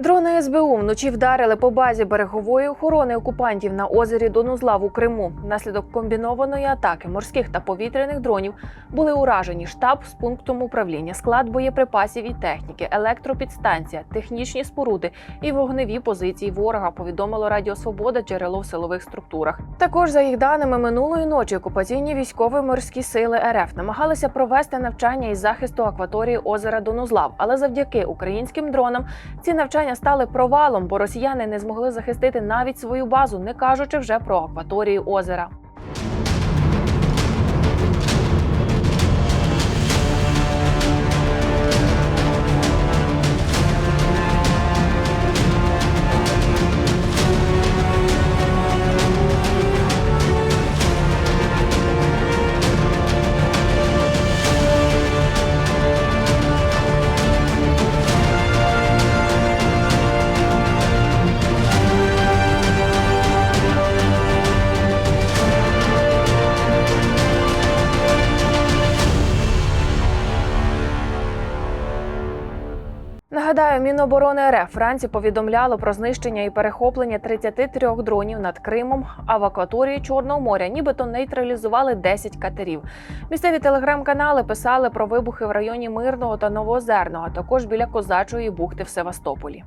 Дрони СБУ вночі вдарили по базі берегової охорони окупантів на озері Донузлав у Криму. Внаслідок комбінованої атаки морських та повітряних дронів були уражені штаб з пунктом управління, склад боєприпасів і техніки, електропідстанція, технічні споруди і вогневі позиції ворога. Повідомило Радіо Свобода джерело в силових структурах. Також за їх даними минулої ночі окупаційні військові морські сили РФ намагалися провести навчання із захисту акваторії озера Донузлав, але завдяки українським дронам ці навчання стали провалом, бо росіяни не змогли захистити навіть свою базу, не кажучи вже про акваторію озера. Нагадаю, Міноборони РФ вранці повідомляло про знищення і перехоплення 33 дронів над Кримом, а в акваторії Чорного моря нібито нейтралізували 10 катерів. Місцеві телеграм-канали писали про вибухи в районі Мирного та Новозерного, а також біля Козачої бухти в Севастополі.